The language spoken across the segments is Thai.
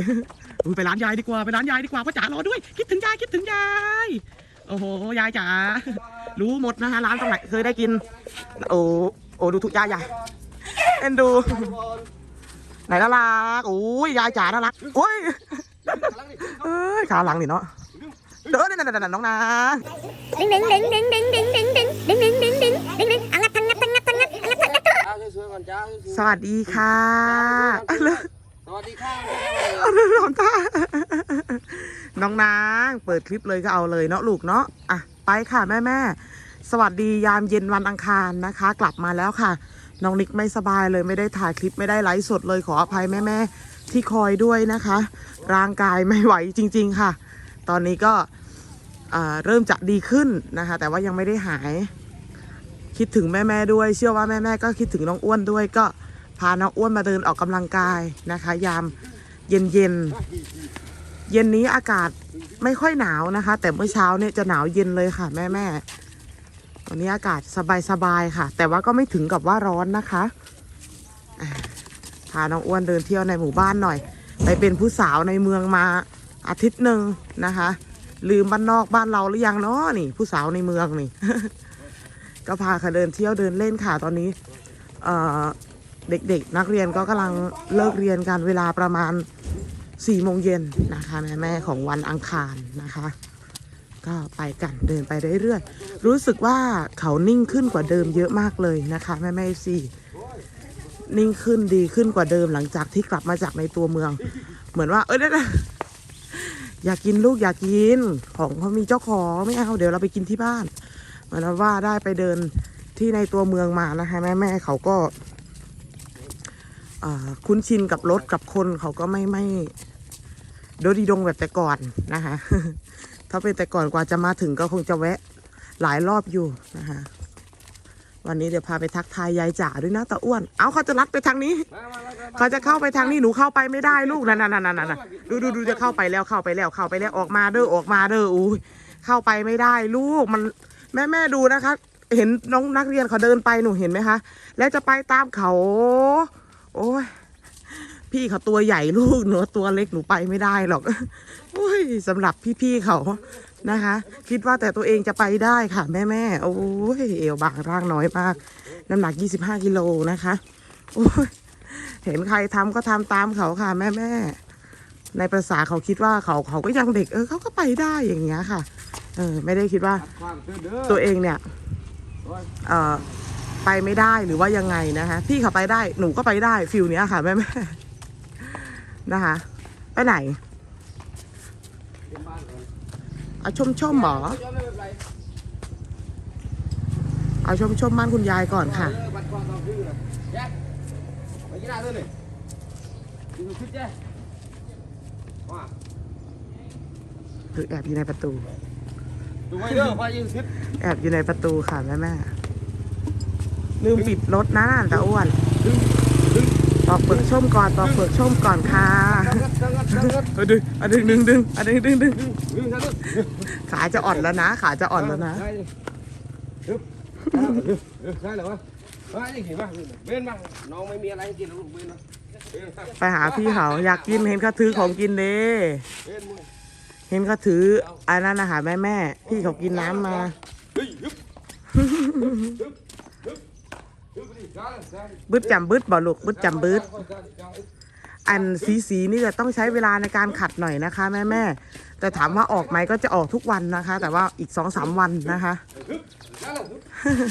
ยไปร้านยายดีกว่าไปร้านยายดีกว่าพ่อจ๋ารอด้วย คิดถึงยายคิดถึงยายโอ้โหยายจ๋ารู้หมดนะฮะร้านตรงไหนเคยได้กิน โอ้โอ้ดูทุกยายยายเอ็นดู ไหนน่ารักโอ้ยยายจ๋าน่ารักโอ้ยเอ้ยขาหลังนี่เนาะเด้อเนั่นนั่นน้องนาง Đinh đinh đinh đinh đinh đinh đinh đinh đinh đinh đinh đinh đinh đinh ăn ngắt ăn ngắt ăn ngắt ăn ngắt ăn ngắt ăn ngắt จ้าสวยๆก่อนจ้าสวยสวัสดีค่ะอะไรๆสวัสดีค่ะ อะไหลอนตาน้องนางเปิดคลิปเลยก็เอาเลยเนาะลูกเนาะอะไปค่ะแม่แม่สวัสดียามเย็นวันอังคารนะคะ กลับมาแล้วค่ะ น้องนิกไม่สบายเลยไม่ได้ถ่ายคลิปไม่ได้ไลฟ์สดเลยขออภัยแม่แม่ที่คอยด้วยนะคะ ร่างกายไม่ไหวจริง ๆค่ะ ตอนนี้ก็เริ่มจะดีขึ้นนะคะ แต่ว่ายังไม่ได้หาย คิดถึงแม่ๆด้วย เชื่อว่าแม่ๆก็คิดถึงน้องอ้วนด้วยก็ พาน้องอ้วนมาเดินออกกำลังกายนะคะ ยามเย็นเย็นเย็นนี้อากาศไม่ค่อยหนาวนะคะ แต่เมื่อเช้าเนี่ยจะหนาวเย็นเลยค่ะ แม่ๆวันนี้อากาศสบายๆค่ะ แต่ว่าก็ไม่ถึงกับว่าร้อนนะคะอ่าพาน้องอ้วนเดินเที่ยวในหมู่บ้านหน่อย ไปเป็นผู้สาวในเมืองมาอาทิตย์หนึ่งนะคะ ลืมบ้านนอกบ้านเราหรือยังเนาะนี่ ผู้สาวในเมืองนี่ ก็พาค่ะเดินเที่ยวเดินเล่นค่ะตอนนี้ เอ่อ เด็กๆ นักเรียนก็กำลังเลิกเรียนกันเวลาประมาณ4ี่โมงเย็นนะคะแม่แม่ของวันอังคารนะคะ ก็ไปกันเดินไปเรื่อยๆ รู้สึกว่าเขานิ่งขึ้นกว่าเดิมเยอะมากเลยนะคะ แม่แม่สี่นิ่งขึ้นดีขึ้นกว่าเดิมหลังจากที่กลับมาจากในตัวเมือง เหมือนว่า เอ้ยเดี๋ยวนะอยากกินลูกอยากกินของเขามีเจ้าของไม่เอาเดี๋ยวเราไปกินที่บ้านเหมือนว่าได้ไปเดินที่ในตัวเมืองมานะคะ แม่แม่เขาก็ คุ้นชินกับรถกับคนเขาก็ไม่ไม่โดดีดงแบบแต่ก่อนนะคะ ถ้าเป็นแต่ก่อนกว่าจะมาถึงก็คงจะแวะหลายรอบอยู่นะคะ วันนี้เดี๋ยวพาไปทักทายยายจ๋าด้วยนะตาอ้วน เอาเขาจะลัดไปทางนี้ เขาจะเข้าไปทางนี้หนูเข้าไปไม่ได้ลูกนั่นนั่นนั่นนั่นดูดูดูจะเข้าไปแล้วเข้าไปแล้วเข้าไปแล้วออกมาเด้อออกมาเด้ออุ้ยเข้าไปไม่ได้ลูกมันแม่แม่ดูนะคะ เห็นน้องนักเรียนเขาเดินไปหนูเห็นไหมคะ แล้วจะไปตามเขา โอ้ยพี่เขาตัวใหญ่ลูกหนูตัวเล็กหนูไปไม่ได้หรอกโอ้ยสำหรับพี่ๆเขานะคะ คิดว่าแต่ตัวเองจะไปได้ค่ะ แม่แม่ๆโอ้ยเอวบางร่างน้อยมาก น้ำหนัก 25กิโลนะคะโอ้ยเห็นใครทำก็ทำตามเขาค่ะแม่แม่ๆในภาษาเขาคิดว่าเขาเขาก็ยังเด็กเออเขาก็ไปได้อย่างเงี้ยค่ะเออไม่ได้คิดว่าตัวเองเนี่ยเออ ไปไม่ได้หรือว่ายังไงนะคะพี่เขาไปได้หนูก็ไปได้ฟิลเนี้ยค่ะแม่แม่ๆนะคะ ไปไหนเอาชมชมๆหมอเอาชมชมๆบ้านคุณยายก่อนค่ะบัดความต้องคือแจ๊คไปกินอะไรเลยดูคลิปแจ๊ว่าคือแอบอยู่ในประตูดูไว้เด้อพายิงคลิปแอบอยู่ในประตูค่ะแม่แม่ ลืมปิดรถนะน่ะตาอ้วนปอกเปลือกส้มก่อนปอกเปลือกส้มก่อนค่ะงัดงัดงัดงัดเออดึงอะดึงดึงดึงอะดึงดึงดึงดึงงัดดึงขาจะอ่อนแล้วนะ ขาจะอ่อนแล้วนะได้ดิดึงได้เหรอวะได้ยังเห็นป่ะเบนบ้างน้องไม่มีอะไรให้กินหรอกลูกเบนนะเบนไปหาพี่เขาอยากกินเห็นเขาถือของกินเด้เบนมึงเห็นเขาถืออันนั้นอาหารแม่แม่พี่เขากินน้ำมา เฮ้ยฮึบฮึบฮึบฮึบฮึ บดิได้ได้บึดจำบึดบ่ลูกบึดจำบึดได้ได้อันสีสีนี่จะต้องใช้เวลาในการขัดหน่อยนะคะ แม่แม่แต่ถามว่าออกไหมก็จะออกทุกวันนะคะ แต่ว่าอีกสองสามวันนะคะ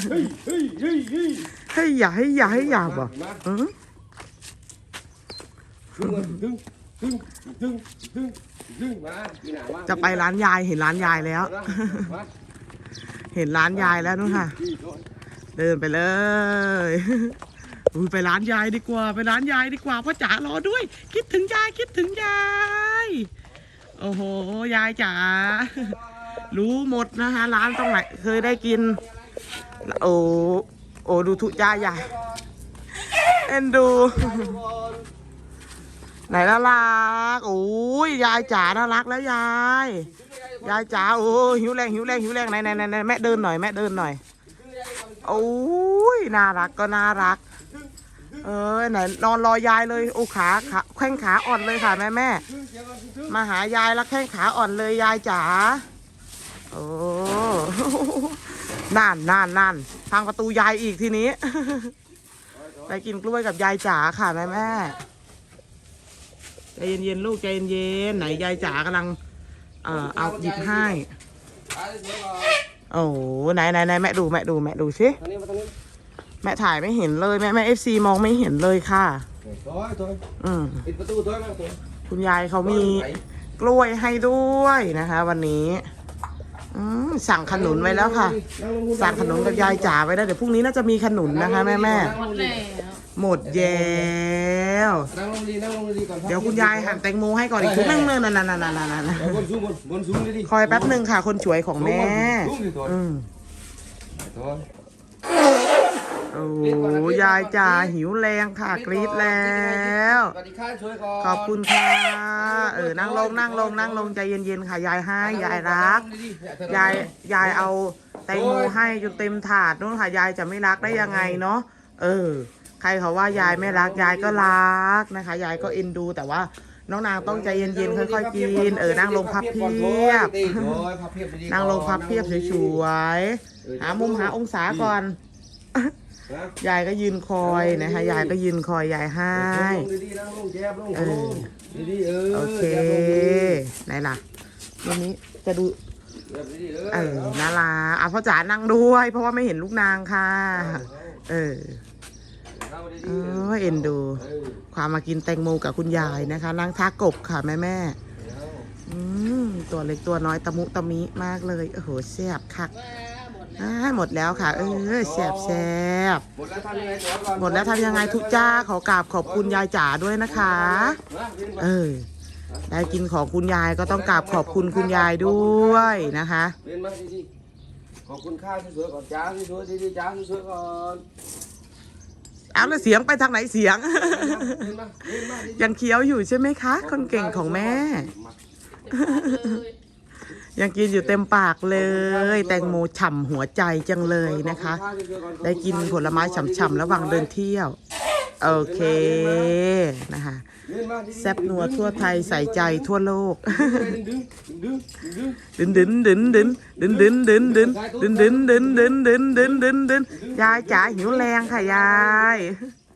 เฮ้ยเฮ้ยเฮ้ยเฮ้ยให้อย่าให้อย่าให้อย่าบ่มาอือดึงดึงดึงดึงดึงมาพี่หนามาจะไปร้านยายเห็นร้านยายแล้วมาเห็นร้านยายแล้วนู่นค่ะพี่โดน เดินไปเลยอุ้ยไปร้านยายดีกว่า ไปร้านยายดีกว่าพ่อจ๋ารอด้วย คิดถึงยายคิดถึงยายโอ้โหยายจ๋ารู้หมดนะคะร้านตรงไหนเคยได้กิน โอ้โอ้ดูทุกยายใหญ่เอ็นดู ไหนน่ารักโอ้ยยายจ๋าน่ารักแล้วยาย ยายจ๋าโอ้หิวแรงหิวแรงหิวแรงไหนไหนไหนแม่เดินหน่อยแม่เดินหน่อย โอ้ยน่ารักก็น่ารัก เออไหนนอนรอยายเลยโอ้ขาขาแข้งขาอ่อนเลยค่ะแม่แม่มาหายายแล้วแข้งขาอ่อนเลยยายจ๋าโอ้นั่นนั่นนั่นทางประตูยายอีกทีนี้ไปกินกล้วยกับยายจ๋าค่ะแม่แม่ใจเย็นๆลูกใจเย็นๆไหนยายจ๋ากำลัง เอ่อเอาหยิบให้ ขาเสียงก่อนโอ้โหไหนไหนไหนแม่ดูแม่ดูแม่ดูสิทางนี้มาทางนี้แม่ถ่ายไม่เห็นเลยแม่แม่เอฟซีมองไม่เห็นเลยค่ะ ถอยถอยอืมปิดประตูถอยมาถอยคุณยายเขามีกล้วยให้ด้วยนะคะ วันนี้ อืมสั่งขนุนไว้แล้วค่ะ สั่งขนุนกับยายจ๋าไว้แล้วเดี๋ยวพรุ่งนี้น่าจะมีขนุนนะคะแม่แม่หมดแล้วหมดแล้วนั่งลงดีนั่งลงดีก่อนเดี๋ยวคุณยายหั่นแตงโมให้ก่อนอีกชุดนึงเนินนั่นนั่นนั่นนั่นนั่นเดี๋ยวบนสูงบนบนสูงดีคอยแป๊บหนึ่งค่ะ คนสวยของแม่สูงดิถอยอืมถอย โอ้ยายจ๋าหิวแรงค่ะกรี๊ดแล้ว สวัสดีค่ะช่วยก่อนขอบคุณค่ะ เออนั่งลงนั่งลงนั่งลงใจเย็นๆค่ะยายให้ยายรัก ยายยายเอาแตงโมให้จนเต็มถาดนู่นค่ะยายจะไม่รักได้ยังไงเนาะเออ ใครเขาว่ายายไม่รักยายก็รักนะคะ ยายก็เอ็นดูแต่ว่าน้องนางต้องใจเย็นๆค่อยๆกิน เออนั่งลงพับเพียบนั่งลงพับเพียบสวยๆหามุมหาองศาก่อน ยายก็ยืนคอยนะคะยายก็ยืนคอยยายให้ดีๆนั่งลงแจบลงลงดีๆเออโอเคไหนล่ะวันนี้จะดูเออนาราอะพ่อจ๋านั่งด้วย เพราะว่าไม่เห็นลูกนางค่ะ เออเออเอ็นดู ความมากินแตงโมกับคุณยายนะคะนางทากบค่ะแม่แม่อืมตัวเล็กตัวน้อยตะมุตะมิมากเลย โอ้โหแซ่บคัก อ่าหมดแล้วค่ะ เออแซ่บแซ่บหมดแล้วทำยังไงต่อก่อนหมดแล้วทำยังไงทุกจ้าขอกราบขอบคุณยายจ๋าด้วยนะคะ เออ ได้กินของคุณยายก็ต้องกราบขอบคุณคุณยายด้วยนะคะ เรียนมาดีๆขอบคุณข้าวสวยๆก่อนจ้าสวยๆดีๆจ้าสวยๆก่อนเอาแล้วเสียงไปทางไหนเสียง เรียนมาเรียนมาดีๆยังเคี้ยวอยู่ใช่ไหมคะ คนเก่งของแม่ ยังกินอยู่เต็มปากเลย แตงโมฉ่ำหัวใจจังเลยนะคะ ได้กินผลไม้ฉ่ำๆระหว่างเดินเที่ยว โอเคนะคะแซบนัวทั่วไทยใส่ใจทั่วโลกดึงๆดึงๆดึงๆดึนดึนดึนดึนดึนดึนดึนดึนดึนดึนดึนดึนดึนดึนดึนยายจ๋าหิวแรงค่ะยาย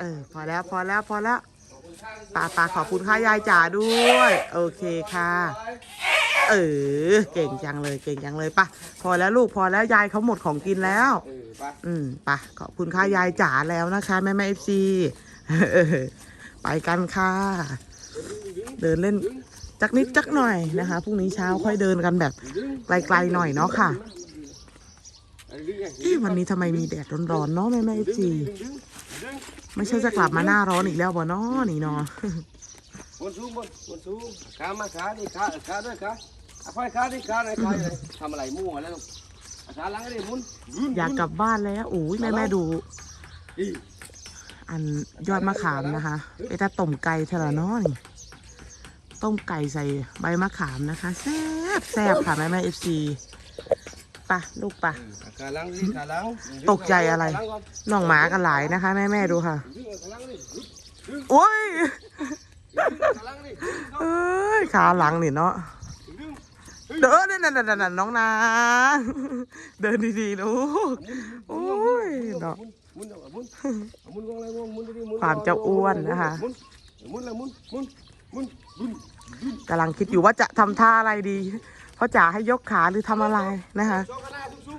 เออพอแล้วพอแล้วพอแล้วปาปาขอบคุณค่ะยายจ๋าด้วย โอเคค่ะ เออ เก่งจังเลยเก่งจังเลยปะพอแล้วลูกพอแล้วยายเขาหมดของกินแล้ว อืมปะขอบคุณค่ะยายจ๋าแล้วนะคะแม่แม่เอฟซีไปกันค่ะ เดินเล่นจักนิดจักหน่อยนะคะพรุ่งนี้เช้าค่อยเดินกันแบบไกลๆหน่อยเนาะค่ะเอ๊ะวันนี้ทำไมมีแดดร้อนๆเนาะแม่แม่เอฟซี ไม่ใช่จะกลับมาหน้าร้อนอีกแล้วบ่เนาะนี่เนาะบนสูงบนบนสูงขามาขาดิขาขาด้วยขาเอาไฟขาดิขาไหนขาไหนทำอะไรมั่วแล้วลูกเอาขาหลังก็ได้หมุนหมุนอยากกลับบ้านแล้วโอ้ยแม่แม่ดูอีอันยอดมะขามนะคะเอตาต้มไก่เทละเนาะนี่ต้มไก่ใส่ใบมะขามนะคะแซ่บแซ่บค่ะแม่แม่เอฟซี ปะลูกปะตกใจอะไรน้องหมากันหลายนะคะแม่แม่ดูค่ะโอ้ยเอ้ยขาหลังนี่เนาะเดินนั่นนั่นนั่นน้องนาเดินดีๆลูกโอ้ยเนาะความเจ้าอ้วนนะคะ หมุนหมุนเลยหมุนหมุนหมุนหมุนกำลังคิดอยู่ว่าจะทำท่าอะไรดีเพราะจ๋าให้ยกขาหรือทำอะไรนะคะโชว์กันหน้าสูง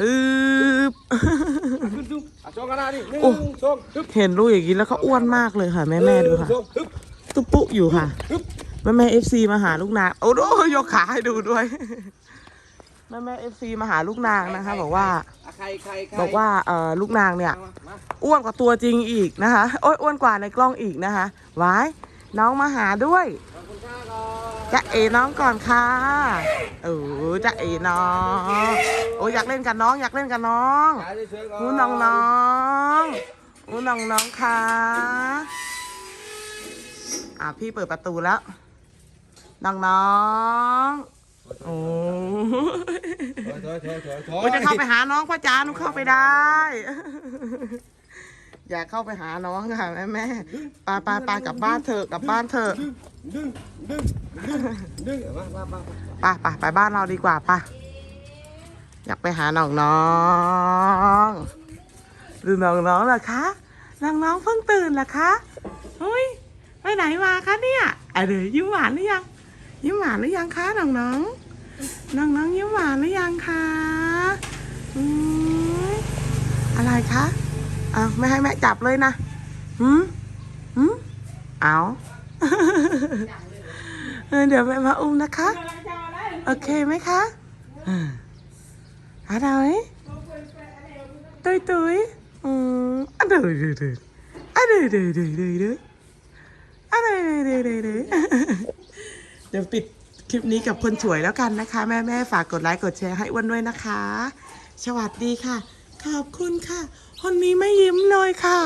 ฮึบๆขึ้นสูงอะโชว์กันหน้าดิหนึ่งโอ้สองฮึบเห็นลูกอย่างนี้แล้วเขาอ้วนมากเลยค่ะแม่แม่ดูค่ะหนึ่งสองฮึบตุ๊ปุอยู่ค่ะ แม่แม่เอฟซีมาหาลูกนาโอ้โหยกขาให้ดูด้วยม่แม่เอฟซีมาหาลูกนางนะคะ บอกว่าอะใครใครใครบอกว่าเอ่อลูกนางเนี่ยมามาอ้วนกว่าตัวจริงอีกนะคะ โอ้ยอ้วนกว่าในกล้องอีกนะคะ ไว้าย น้องมาหาด้วยขอบคุณค่าก่อนจะเอน้องก่อนค่ะเออจะเอน้องโอ้ยอยากเล่นกับน้อง อยากเล่นกับน้องขาสวยๆก่อนอู้น้องน้องอู้น้องน้องค่ะอะพี่เปิดประตูแล้ว น้องน้องโอ้ถอยถอยถอยถอยโอ้ยจะเข้าไปหาน้องพ่อจ๋าหนูเข้าไปได้ อยากเข้าไปหาน้องค่ะแม่แม่ปาปาปากลับบ้านเถอะกลับบ้านเถอะดึงดึงดึงดึงมามามามาไป่ะป่ะไปบ้านเราดีกว่าป่ะอยากไปหาน้องน้องดูน้องน้องเหรอคะน้องน้องเพิ่งตื่นเหรอคะเฮ้ยไปไหนมาคะเนี่ยอะเดี๋ยวยิ้มหวานหรือยังยิ้มหวานหรือยังคะน้องน้องน้องน้องยิ้มหวานหรือยังคะอืมอะไรคะ อ้าวไม่ให้แม่จับเลยนะหืมหืมเอาเดี๋ยวแม่มาอุ้มนะคะ โอเคไหมคะอ่าอะไรตุยตุยอืมอะเดือดเดือดเดือดอะเดือดเดือดเดือดเดือดเดือดอะเดือดเดือดเดือดเดือดเดี๋ยวปิดคลิปนี้กับคนสวยแล้วกันนะคะ แม่แม่ฝากกดไลค์กดแชร์ให้อ้วนด้วยนะคะ สวัสดีค่ะ ขอบคุณค่ะ คนนี้ไม่ยิ้มเลยค่ะ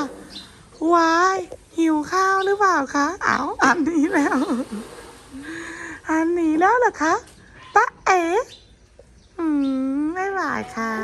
วาย หิวข้าวหรือเปล่าคะ เอาอันนี้แล้ว อันนี้แล้วเหรอคะตะเอ๋อืมไม่หวายค่ะ